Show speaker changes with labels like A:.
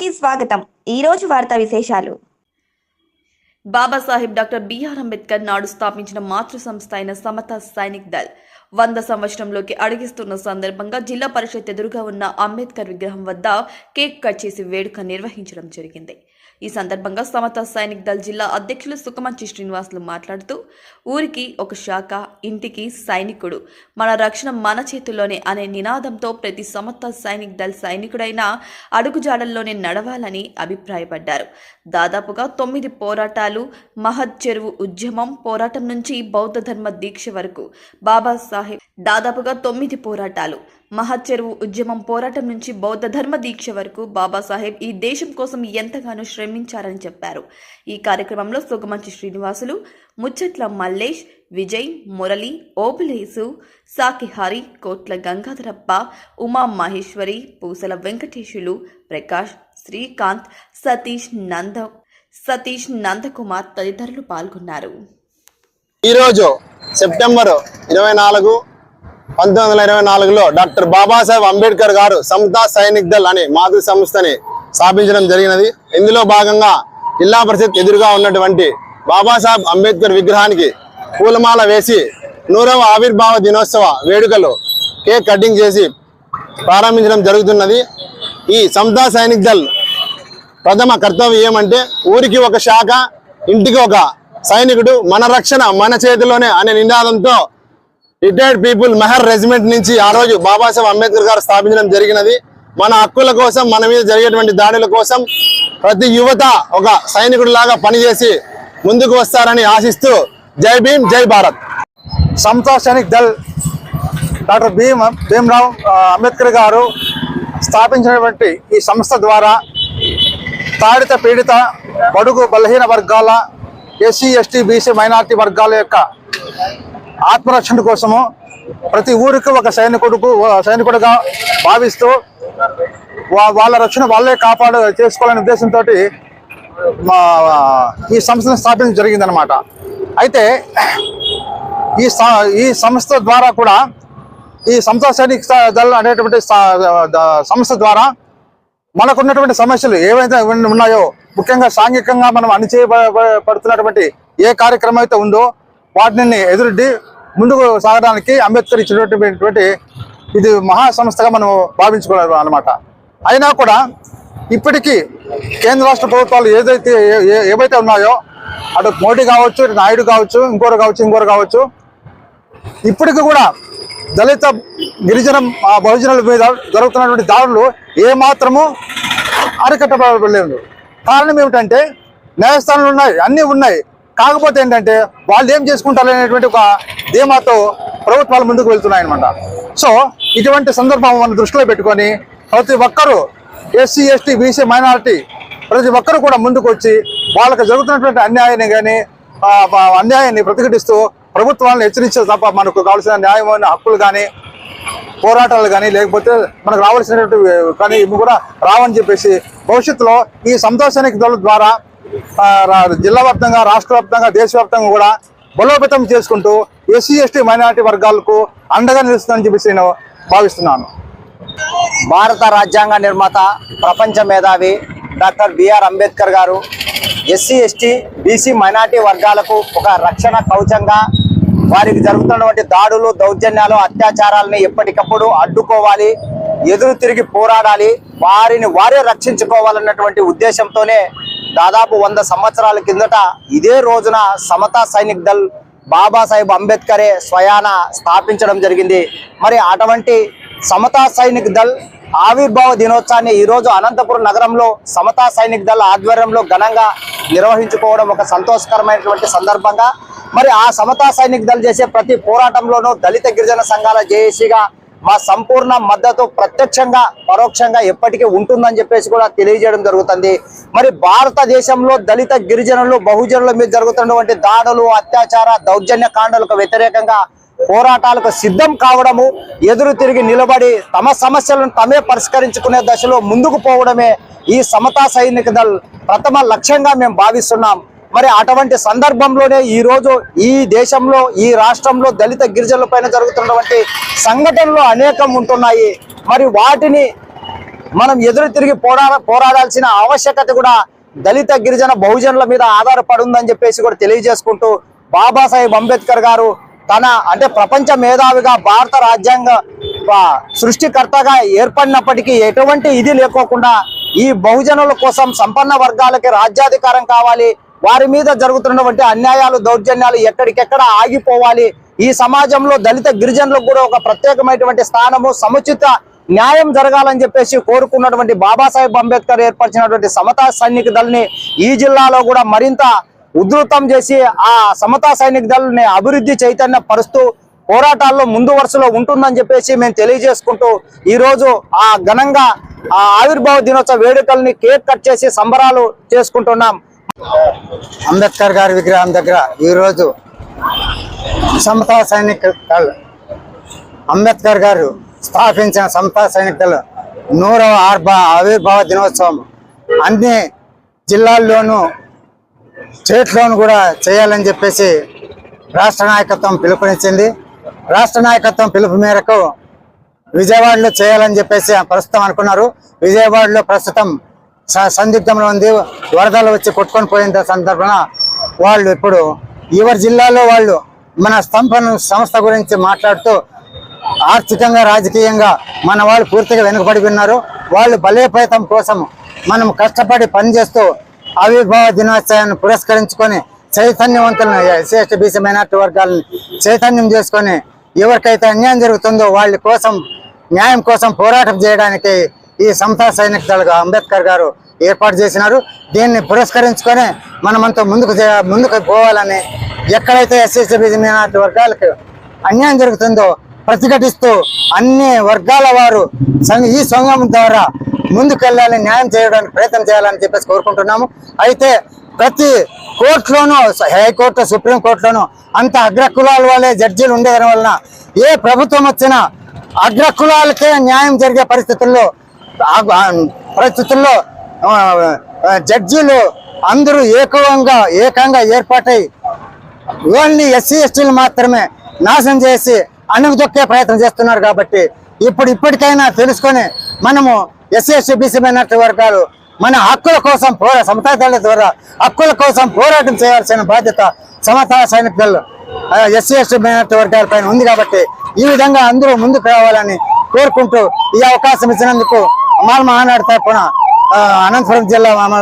A: కి స్వాగతం. ఈ రోజు వార్తా విశేషాలు.
B: బాబాసాహెబ్ డాక్టర్ బిఆర్ అంబేద్కర్ నాడు స్థాపించిన మాతృ సంస్థ అయిన సమత సైనిక్ దళ్. వంద సంవత్సరంలోకి అడిగిస్తున్న సందర్భంగా జిల్లా పరిషత్ ఎదురుగా ఉన్న అంబేద్కర్ విగ్రహం వద్ద కేక్ కట్ చేసి వేడుక నిర్వహించడం జరిగింది. ఈ సందర్భంగా సమత సైనిక్ దళ్ జిల్లా అధ్యక్షులు సుఖమంచి శ్రీనివాసులు మాట్లాడుతూ ఊరికి ఒక శాఖ ఇంటికి సైనికుడు. మన రక్షణ మన చేతుల్లోనే అనే నినాదంతో ప్రతి సమత సైనిక్ దళ్ సైనికుడైన అడుగుజాడల్లోనే నడవాలని అభిప్రాయపడ్డారు. దాదాపుగా తొమ్మిది పోరాటాలు మహద్ చెరువు ఉద్యమం పోరాటం నుంచి బౌద్ధ ధర్మ దీక్ష వరకు. బాబాసాహెబ్ దాదాపుగా తొమ్మిది పోరాటాలు. మహచ్చెరువు ఉద్యమం పోరాటం నుంచి బౌద్ధ ధర్మ దీక్ష వరకు బాబాసాహెబ్ ఈ దేశం కోసం ఎంతగానో శ్రమించారని చెప్పారు. ఈ కార్యక్రమంలో సుగమంచి శ్రీనివాసులు ముచ్చట్ల మల్లేష్ విజయ్ మురళి ఓబులేసు సాకిహారి కోట్ల గంగాధరప్ప ఉమా మహేశ్వరి పూసల వెంకటేశులు ప్రకాష్ శ్రీకాంత్ సతీష్ నంద సతీష్ నందకుమార్ తదితరులు పాల్గొన్నారు.
C: ఈరోజు సెప్టెంబర్ ఇరవై నాలుగు పంతొమ్మిది వందల ఇరవై నాలుగులో డాక్టర్ బాబాసాహెబ్ అంబేద్కర్ గారు సమతా సైనిక్ దళ్ అనే మాతృ సంస్థని స్థాపించడం జరిగినది. ఇందులో భాగంగా జిల్లా పరిషత్ ఎదురుగా ఉన్నటువంటి బాబాసాహెబ్ అంబేద్కర్ విగ్రహానికి పూలమాల వేసి నూరవ ఆవిర్భావ దినోత్సవ వేడుకలు కేక్ కటింగ్ చేసి ప్రారంభించడం జరుగుతున్నది. ఈ సమతా సైనిక్ దళ్ ప్రథమ కర్తవ్యం ఏమంటే ఊరికి ఒక శాఖ ఇంటికి ఒక సైనికుడు మన రక్షణ మన చేతిలోనే అనే నినాదంతో రిటైర్డ్ పీపుల్ మెహర్ రెజిమెంట్ నుంచి ఆ రోజు బాబాసాహెబ్ అంబేద్కర్ గారు స్థాపించడం జరిగినది. మన హక్కుల కోసం మన మీద జరిగేటువంటి దాడుల కోసం ప్రతి యువత ఒక సైనికుడు లాగా పనిచేసి ముందుకు వస్తారని ఆశిస్తూ జై భీమ్ జై భారత్.
D: సమతా సైనిక్ దళ్ డాక్టర్ భీమ్ భీమ్రావ్ అంబేద్కర్ గారు స్థాపించినటువంటి ఈ సంస్థ ద్వారా తాడిత పీడిత బడుగు బలహీన వర్గాల ఎస్సీ ఎస్టీ బీసీ మైనార్టీ వర్గాల యొక్క ఆత్మరక్షణ కోసము ప్రతి ఊరికి ఒక సైనికుడుకు సైనికుడుగా భావిస్తూ వా- వాళ్ళ రక్షణ వాళ్ళే కాపాడు చేసుకోవాలనే ఉద్దేశంతో మా ఈ సంస్థను స్థాపించడం జరిగిందనమాట అయితే ఈ ఈ సంస్థ ద్వారా కూడా ఈ సంస్థ సైనిక దళం అనేటువంటి సంస్థ ద్వారా మనకున్నటువంటి సమస్యలు ఏవైతే ఉన్నాయో ముఖ్యంగా సాంఘికంగా మనం అణిచేయబడుతున్నటువంటి ఏ కార్యక్రమం అయితే ఉందో వాటిని ఎదురుడ్డి ముందుకు సాగడానికి అంబేద్కర్ ఇచ్చినటువంటి ఇది మహా సంస్థగా మనం భావించుకోవాలి అనమాట అయినా కూడా ఇప్పటికీ కేంద్ర రాష్ట్ర ప్రభుత్వాలు ఏదైతే ఏ- ఏవైతే ఉన్నాయో అటు మోడీ కావచ్చు ఇటు నాయుడు కావచ్చు ఇంకోరు కావచ్చు ఇంకోరు కావచ్చు ఇప్పటికి కూడా దళిత గిరిజన బహుజనుల మీద జరుగుతున్నటువంటి దాడులు ఏ మాత్రము అరికట్టబడలేదు. కారణం ఏమిటంటే న్యాయస్థానాలు ఉన్నాయి అన్నీ ఉన్నాయి. కాకపోతే ఏంటంటే వాళ్ళు ఏం చేసుకుంటారు అనేటువంటి ఒక ధీమాతో ప్రభుత్వాలు ముందుకు వెళ్తున్నాయి అనమాట సో ఇటువంటి సందర్భం మనం దృష్టిలో పెట్టుకొని ప్రతి ఒక్కరూ ఎస్సీ ఎస్టీ బీసీ మైనారిటీ ప్రతి ఒక్కరు కూడా ముందుకు వచ్చి వాళ్ళకి జరుగుతున్నటువంటి అన్యాయాన్ని కానీ అన్యాయాన్ని ప్రతిఘటిస్తూ ప్రభుత్వాలను హెచ్చరించే తప్ప మనకు కావాల్సిన న్యాయమైన హక్కులు కానీ పోరాటాలు కానీ లేకపోతే మనకు రావాల్సినటువంటి కానీ ఇవి కూడా రావని చెప్పేసి భవిష్యత్తులో ఈ సంతోషానికి ద్వారా జిల్లా వ్యాప్తంగా రాష్ట్ర వ్యాప్తంగా దేశవ్యాప్తంగా కూడా బలోపేతం చేసుకుంటూ ఎస్సీ ఎస్టీ మైనారిటీ వర్గాలకు అండగా నిలుస్తుందని చెప్పేసి నేను భావిస్తున్నాను.
E: భారత రాజ్యాంగ నిర్మాత ప్రపంచ మేధావి డాక్టర్ బిఆర్ అంబేద్కర్ గారు ఎస్సీ ఎస్టీ బీసీ మైనార్టీ వర్గాలకు ఒక రక్షణ కవచంగా వారికి జరుగుతున్నటువంటి దాడులు దౌర్జన్యాలు అత్యాచారాలని ఎప్పటికప్పుడు అడ్డుకోవాలి ఎదురు తిరిగి పోరాడాలి వారిని వారే రక్షించుకోవాలన్నటువంటి ఉద్దేశంతోనే దాదాపు వంద సంవత్సరాల కిందట ఇదే రోజున సమతా సైనిక్ దళ్ బాబాసాహెబ్ అంబేద్కరే స్వయాన స్థాపించడం జరిగింది. మరి అటువంటి సమతా సైనిక్ దళ్ ఆవిర్భావ దినోత్సవాన్ని ఈరోజు అనంతపురం నగరంలో సమతా సైనిక్ దళ ఆధ్వర్యంలో ఘనంగా నిర్వహించుకోవడం ఒక సంతోషకరమైనటువంటి సందర్భంగా మరి ఆ సమతా సైనిక్ దళ్ చేసే ప్రతి పోరాటంలోనూ దళిత గిరిజన సంఘాల జేఏసీగా మా సంపూర్ణ మద్దతు ప్రత్యక్షంగా పరోక్షంగా ఎప్పటికీ ఉంటుందని చెప్పేసి కూడా తెలియజేయడం జరుగుతుంది. మరి భారతదేశంలో దళిత గిరిజనులు బహుజనుల మీద జరుగుతున్నటువంటి దాడులు అత్యాచార దౌర్జన్య కాండలకు వ్యతిరేకంగా పోరాటాలకు సిద్ధం కావడము ఎదురు తిరిగి నిలబడి తమ సమస్యలను తమే పరిష్కరించుకునే దశలో ముందుకు పోవడమే ఈ సమతా సైనిక దళ్ ప్రథమ లక్ష్యంగా మేము భావిస్తున్నాం. మరి అటువంటి సందర్భంలోనే ఈ రోజు ఈ దేశంలో ఈ రాష్ట్రంలో దళిత గిరిజనుల పైన జరుగుతున్నటువంటి సంఘటనలు అనేకం ఉంటున్నాయి. మరి వాటిని మనం ఎదురు తిరిగి పోరా పోరాడాల్సిన ఆవశ్యకత కూడా దళిత గిరిజన బహుజనుల మీద ఆధారపడి ఉందని చెప్పేసి కూడా తెలియజేసుకుంటూ బాబాసాహెబ్ అంబేద్కర్ గారు తన అంటే ప్రపంచ మేధావిగా భారత రాజ్యాంగ సృష్టికర్తగా ఏర్పడినప్పటికీ ఎటువంటి ఇది లేకోకుండా ఈ బహుజనుల కోసం సంపన్న వర్గాలకి రాజ్యాధికారం కావాలి వారి మీద జరుగుతున్నటువంటి అన్యాయాలు దౌర్జన్యాలు ఎక్కడికెక్కడ ఆగిపోవాలి? ఈ సమాజంలో దళిత గిరిజనులకు కూడా ఒక ప్రత్యేకమైనటువంటి స్థానము సముచిత న్యాయం జరగాలని చెప్పేసి కోరుకున్నటువంటి బాబాసాహెబ్ అంబేద్కర్ ఏర్పరిచినటువంటి సమతా సైనిక దళని ఈ జిల్లాలో కూడా మరింత ఉధృతం చేసి ఆ సమతా సైనిక దళని అభివృద్ధి చైతన్య పరుస్తూ పోరాటాల్లో ముందు వరుసలో ఉంటుందని చెప్పేసి మేము తెలియజేసుకుంటూ ఈరోజు ఆ ఘనంగా ఆ ఆవిర్భావ దినోత్సవ వేడుకల్ని కేక్ కట్ చేసి సంబరాలు చేసుకుంటున్నాం.
F: అంబేద్కర్ గారి విగ్రహం దగ్గర ఈరోజు సమతా సైనిక దళ్ అంబేద్కర్ గారు స్థాపించిన సమతా సైనిక దళ నూరవ ఆర్భ ఆవిర్భావ దినోత్సవం. అన్ని జిల్లాల్లోనూ స్టేట్లోనూ కూడా చేయాలని చెప్పేసి రాష్ట్ర నాయకత్వం పిలుపునిచ్చింది. రాష్ట్ర నాయకత్వం పిలుపు మేరకు విజయవాడలో చేయాలని చెప్పేసి ప్రస్తుతం అనుకున్నారు. విజయవాడలో ప్రస్తుతం సందిగ్ధంలో ఉంది. వరదలు వచ్చి కొట్టుకొని పోయిన సందర్భాన వాళ్ళు ఇప్పుడు ఎవరి జిల్లాలో వాళ్ళు మన స్తంభన సంస్థ గురించి మాట్లాడుతూ ఆర్థికంగా రాజకీయంగా మన వాళ్ళు పూర్తిగా వెనుకబడి ఉన్నారు. వాళ్ళు బలోపేతం కోసం మనం కష్టపడి పనిచేస్తూ ఆవిర్భావ దినోత్సవాన్ని పురస్కరించుకొని చైతన్యవంతులను ఎస్సీ ఎస్టీ బీసీ మైనార్టీ వర్గాలను చైతన్యం చేసుకొని ఎవరికైతే అన్యాయం జరుగుతుందో వాళ్ళ కోసం న్యాయం కోసం పోరాటం చేయడానికి ఈ సంస్థ సైనిక దళగా అంబేద్కర్ గారు ఏర్పాటు చేసినారు. దీన్ని పురస్కరించుకొని మనమంతా ముందుకు ముందుకు పోవాలని ఎక్కడైతే ఎస్సీ మైనార్టీ వర్గాలకు అన్యాయం జరుగుతుందో ప్రతిఘటిస్తూ అన్ని వర్గాల వారు సంఘ- ఈ సంఘం ద్వారా ముందుకెళ్ళాలి న్యాయం చేయడానికి ప్రయత్నం చేయాలని చెప్పేసి కోరుకుంటున్నాము. అయితే ప్రతి కోర్టులోనూ హైకోర్టు సుప్రీం కోర్టులోనూ అంత అగ్రకులాల వాళ్ళే జడ్జీలు ఉండేదాని వలన ఏ ప్రభుత్వం వచ్చినా అగ్రకులాలకే న్యాయం జరిగే పరిస్థితుల్లో పరిస్థితుల్లో జడ్జీలు అందరూ ఏకంగా ఏకంగా ఏర్పాటై ఓన్లీ ఎస్సీ ఎస్టీలు మాత్రమే నాశనం చేసి అణుగుదొక్కే ప్రయత్నం చేస్తున్నారు కాబట్టి ఇప్పుడు ఇప్పటికైనా తెలుసుకొని మనము ఎస్సీ ఎస్టీ బీసీ మైనార్టీ వర్గాలు మన హక్కుల కోసం పోరా సమతా ద్వారా హక్కుల కోసం పోరాటం చేయాల్సిన బాధ్యత సమతా సైనికులు ఎస్సీ ఎస్టీ మైనార్టీ వర్గాల పైన ఉంది కాబట్టి ఈ విధంగా అందరూ ముందుకు రావాలని కోరుకుంటూ ఈ అవకాశం ఇచ్చినందుకు మాల్ మహానాడు తరపున ఆ, అనంతపురం జిల్లా మామ